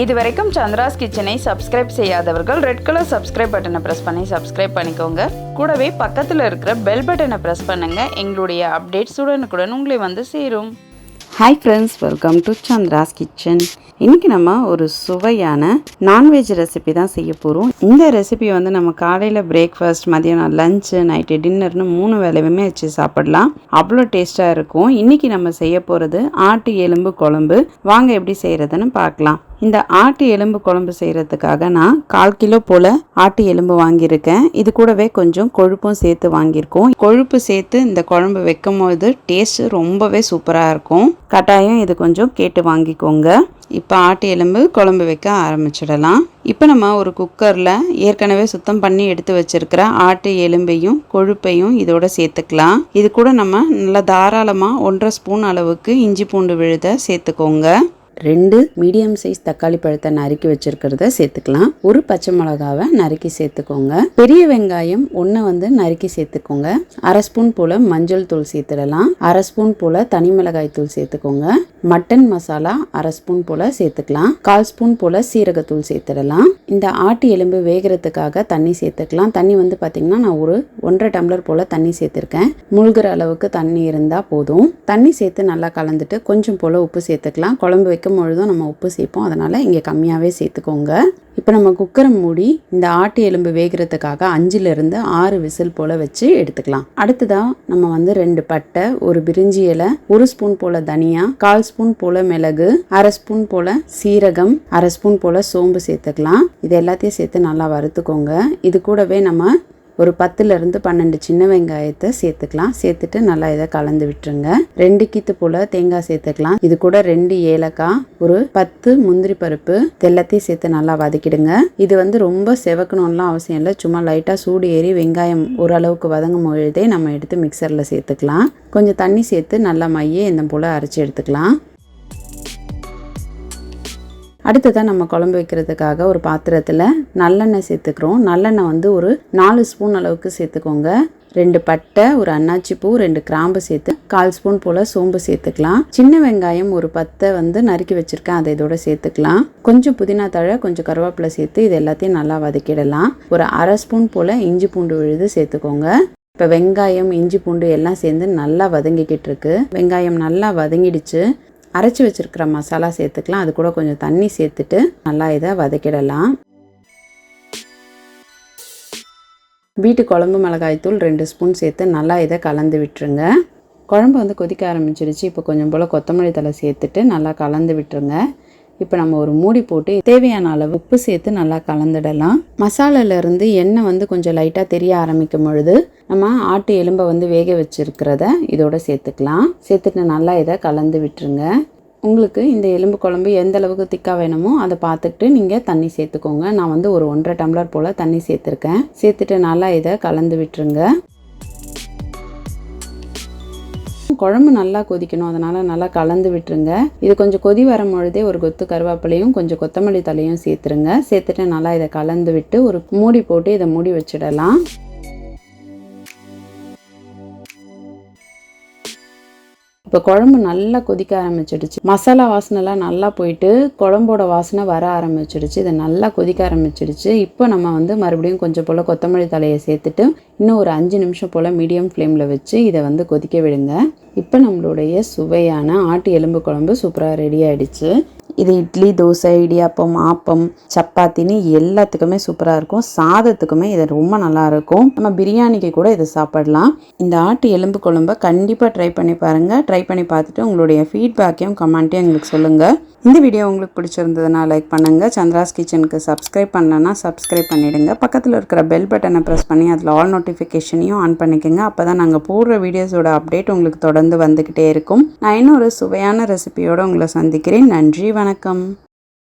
இது வரைக்கும் சந்திராஸ் கிச்சனை சப்ஸ்கிரைப் செய்யாதவர்கள் ரெட் கலர் சப்ஸ்கிரைப் பட்டனை ப்ரெஸ் பண்ணி சப்ஸ்கிரைப் பண்ணிக்கோங்க. கூடவே பக்கத்தில் இருக்கிற பெல் பட்டனை ப்ரெஸ் பண்ணுங்க. எங்களுடைய அப்டேட்ஸ் உடனுக்குடன் உங்களை வந்து சேரும். Hi friends welcome to Chandra's kitchen. இன்றைக்கி நம்ம ஒரு சுவையான நான்வெஜ் ரெசிபி தான் செய்ய போகிறோம் இந்த ரெசிபி வந்து நம்ம காலையில் பிரேக்ஃபாஸ்ட் மதியானம் லஞ்சு நைட்டு டின்னர்னு மூணு வேலையுமே வச்சு சாப்பிடலாம். அவ்வளோ டேஸ்ட்டாக இருக்கும். இன்றைக்கி நம்ம செய்ய போகிறது ஆட்டு எலும்பு குழம்பு. வாங்க எப்படி செய்கிறதுன்னு பார்க்கலாம். இந்த ஆட்டு எலும்பு குழம்பு செய்கிறதுக்காக நான் கால் கிலோ போல் ஆட்டு எலும்பு வாங்கியிருக்கேன். இது கூடவே கொஞ்சம் கொழுப்பும் சேர்த்து வாங்கியிருக்கோம். கொழுப்பு சேர்த்து இந்த குழம்பு வைக்கும் போது டேஸ்ட் ரொம்பவே சூப்பராக இருக்கும். கட்டாயம் இது கொஞ்சம் கேட்டு வாங்கிக்கோங்க. இப்போ ஆட்டு எலும்பு குழம்பு வைக்க ஆரம்பிச்சிடலாம். இப்போ நம்ம ஒரு குக்கரில் ஏற்கனவே சுத்தம் பண்ணி எடுத்து வச்சிருக்கிற ஆட்டு எலும்பையும் கொழுப்பையும் இதோட சேர்த்துக்கலாம். இது கூட நம்ம நல்லா தாராளமாக ஒன்றரை ஸ்பூன் அளவுக்கு இஞ்சி பூண்டு விழுத சேர்த்துக்கோங்க. ரெண்டு மீடியம் சைஸ் தக்காளி பழத்தை நறுக்கி வச்சிருக்கிறத சேர்த்துக்கலாம். ஒரு பச்சை மிளகாவை நறுக்கி சேர்த்துக்கோங்க. பெரிய வெங்காயம் ஒன்று வந்து நறுக்கி சேர்த்துக்கோங்க. அரை ஸ்பூன் போல மஞ்சள் தூள் சேர்த்துடலாம். அரை ஸ்பூன் போல தனி மிளகாய் தூள் சேர்த்துக்கோங்க. மட்டன் மசாலா அரை ஸ்பூன் போல சேர்த்துக்கலாம். கால் ஸ்பூன் போல சீரகத்தூள் சேர்த்துடலாம். இந்த ஆட்டு எலும்பு வேகிறதுக்காக தண்ணி சேர்த்துக்கலாம். தண்ணி வந்து பார்த்தீங்கன்னா நான் ஒரு ஒன்றரை டம்ளர் போல தண்ணி சேர்த்துருக்கேன். முழுகிற அளவுக்கு தண்ணி இருந்தால் போதும். தண்ணி சேர்த்து நல்லா கலந்துட்டு கொஞ்சம் போல உப்பு சேர்த்துக்கலாம். குழம்பு வைக்கும் பொழுதும் நம்ம உப்பு சேர்ப்போம். அதனால் இங்கே கம்மியாகவே சேர்த்துக்கோங்க. இப்போ நம்ம குக்கரை மூடி இந்த ஆட்டு எலும்பு வேகிறதுக்காக அஞ்சுலேருந்து ஆறு விசில் போல் வச்சு எடுத்துக்கலாம். அடுத்ததாக நம்ம வந்து ரெண்டு பட்டை ஒரு பிரிஞ்சி இலை ஒரு ஸ்பூன் போல் தனியா கால் ஸ்பூன் போல் மிளகு அரை ஸ்பூன் போல் சீரகம் அரை ஸ்பூன் போல் சோம்பு சேர்த்துக்கலாம். இது எல்லாத்தையும் சேர்த்து நல்லா வறுத்துக்கோங்க. இது கூடவே நம்ம ஒரு பத்துலேருந்து பன்னெண்டு சின்ன வெங்காயத்தை சேர்த்துக்கலாம். சேர்த்துட்டு நல்லா இதை கலந்து விட்டுருங்க. ரெண்டு கீத்து போல் தேங்காய் சேர்த்துக்கலாம். இது கூட ரெண்டு ஏலக்காய் ஒரு பத்து முந்திரி பருப்பு இது எல்லாத்தையும் சேர்த்து நல்லா வதக்கிடுங்க. இது வந்து ரொம்ப செவக்கணும்லாம் அவசியம் இல்லை. சும்மா லைட்டாக சூடு ஏறி வெங்காயம் ஓரளவுக்கு வதங்கும் பொழுதே நம்ம எடுத்து மிக்சரில் சேர்த்துக்கலாம். கொஞ்சம் தண்ணி சேர்த்து நல்லா மைய இந்த போல் அரைச்சி எடுத்துக்கலாம். அடுத்ததாக நம்ம குழம்பு வைக்கிறதுக்காக ஒரு பாத்திரத்தில் நல்லெண்ணெய் சேர்த்துக்கிறோம். நல்லெண்ணெய் வந்து ஒரு நாலு ஸ்பூன் அளவுக்கு சேர்த்துக்கோங்க. ரெண்டு பட்டை ஒரு அன்னாச்சி பூ ரெண்டு கிராம்பு சேர்த்து கால் ஸ்பூன் போல் சோம்பு சேர்த்துக்கலாம். சின்ன வெங்காயம் ஒரு பத்தை வந்து நறுக்கி வச்சுருக்கேன். அதை இதோட சேர்த்துக்கலாம். கொஞ்சம் புதினா தழை கொஞ்சம் கருவேப்பிலை சேர்த்து இது எல்லாத்தையும் நல்லா வதக்கிடலாம். ஒரு அரை ஸ்பூன் போல் இஞ்சி பூண்டு விழுது சேர்த்துக்கோங்க. இப்போ வெங்காயம் இஞ்சி பூண்டு எல்லாம் சேர்ந்து நல்லா வதங்கிக்கிட்டு இருக்கு. வெங்காயம் நல்லா வதங்கிடுச்சு. அரைச்சி வச்சுருக்கிற மசாலா சேர்த்துக்கலாம். அது கூட கொஞ்சம் தண்ணி சேர்த்துட்டு நல்லா இதை வதக்கிடலாம். வீட்டு குழம்பு மிளகாய்த்தூள் ரெண்டு ஸ்பூன் சேர்த்து நல்லா இதை கலந்து விட்டுருங்க. குழம்பு வந்து கொதிக்க ஆரம்பிச்சிருச்சு. இப்போ கொஞ்சம் போல் கொத்தமல்லி தலை சேர்த்துட்டு நல்லா கலந்து விட்டுருங்க. இப்போ நம்ம ஒரு மூடி போட்டு தேவையான அளவு உப்பு சேர்த்து நல்லா கலந்துடலாம். மசாலாலேருந்து எண்ணெய் வந்து கொஞ்சம் லைட்டாக தெரிய ஆரம்பிக்கும் பொழுது நம்ம ஆட்டு எலும்பை வந்து வேக வச்சுருக்கிறத இதோட சேர்த்துக்கலாம். சேர்த்துட்டு நல்லா இதை கலந்து விட்டுருங்க. உங்களுக்கு இந்த எலும்பு குழம்பு எந்த அளவுக்கு திக்காக வேணுமோ அதை பார்த்துட்டு நீங்கள் தண்ணி சேர்த்துக்கோங்க. நான் வந்து ஒரு ஒன்றரை டம்ளர் போல் தண்ணி சேர்த்துருக்கேன். சேர்த்துட்டு நல்லா இதை கலந்து விட்டுருங்க. குழம்பு நல்லா கொதிக்கணும். அதனால் நல்லா கலந்து விட்டுருங்க. இது கொஞ்சம் கொதி வரும் பொழுதே ஒரு கொத்து கருவேப்பிலையும் கொஞ்சம் கொத்தமல்லி தலையும் சேர்த்துருங்க. சேர்த்துட்டு நல்லா இதை கலந்து விட்டு ஒரு மூடி போட்டு இதை மூடி வச்சிடலாம். இப்போ குழம்பு நல்லா கொதிக்க ஆரம்பிச்சிடுச்சு. மசாலா வாசனைலாம் நல்லா போயிட்டு குழம்போட வாசனை வர ஆரம்பிச்சிடுச்சு. இதை நல்லா கொதிக்க ஆரம்பிச்சிடுச்சு. இப்போ நம்ம வந்து மறுபடியும் கொஞ்சம் போல் கொத்தமல்லி தலையை சேர்த்துட்டு இன்னும் ஒரு அஞ்சு நிமிஷம் போல் மீடியம் ஃப்ளேமில் வச்சு இதை வந்து கொதிக்க விடுங்க. இப்போ நம்மளுடைய சுவையான ஆட்டு எலும்பு குழம்பு சூப்பராக ரெடி ஆகிடுச்சு இது இட்லி தோசை இடியாப்பம் ஆப்பம் சப்பாத்தின்னு எல்லாத்துக்குமே சூப்பராக இருக்கும். சாதத்துக்குமே இது ரொம்ப நல்லா இருக்கும். நம்ம பிரியாணிக்கு கூட இதை சாப்பிடலாம். இந்த ஆட்டு எலும்பு குழம்ப கண்டிப்பாக ட்ரை பண்ணி பாருங்கள் ட்ரை பண்ணி பார்த்துட்டு உங்களுடைய ஃபீட்பேக்கையும் கமெண்ட்டையும் எங்களுக்கு சொல்லுங்கள் இந்த வீடியோ உங்களுக்கு பிடிச்சிருந்ததுன்னா லைக் பண்ணுங்கள் சந்திராஸ் கிச்சனுக்கு சப்ஸ்கிரைப் பண்ணலன்னா சப்ஸ்கிரைப் பண்ணிவிடுங்க பக்கத்தில் இருக்கிற பெல் பட்டனை ப்ரெஸ் பண்ணி அதில் ஆல் நோட்டிஃபிகேஷனையும் ஆன் பண்ணிக்கோங்க. அப்போ தான் நாங்கள் போடுற வீடியோஸோட அப்டேட் உங்களுக்கு தொடர்ந்து வந்துக்கிட்டே இருக்கும். நான் இன்னொரு சுவையான ரெசிபியோடு உங்களை சந்திக்கிறேன். நன்றி வணக்கம்.